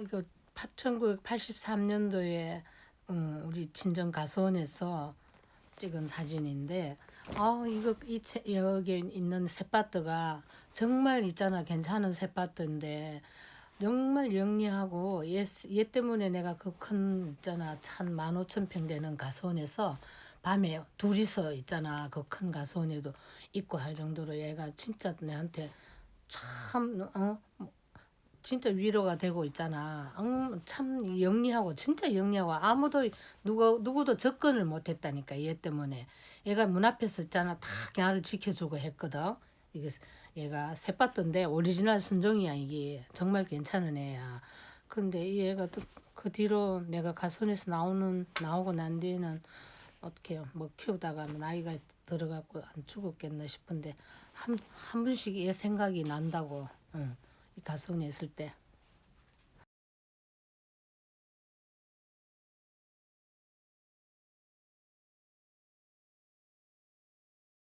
이거 1983년도에 음, 우리 친정 가수원에서 찍은 사진인데 아 이거 이 새- 여기 있는 셋바트가 정말 있잖아 괜찮은 셋바트인데 정말 영리하고 얘, 얘 때문에 내가 그 큰 있잖아 한 15,000평 되는 가수원에서 밤에 둘이서 있잖아 그 큰 가수원에도 있고 할 정도로 얘가 진짜 내한테 참 어? 진짜 위로가 되고 있잖아. 음, 참 영리하고 진짜 영리하고 아무도 누가 누구도 접근을 못했다니까 얘 때문에. 얘가 문 앞에서 있잖아 다 나를 지켜주고 했거든. 이게 얘가 새빠던데 오리지널 순종이야 이게 정말 괜찮은 애야. 그런데 이 애가 또 그 뒤로 내가 가선에서 나오는 나오고 난 뒤에는 어떻게 뭐 키우다가 나이가 들어갖고 안 죽었겠나 싶은데 한한 번씩 얘 생각이 난다고. 응. 이 가수원에 있을 때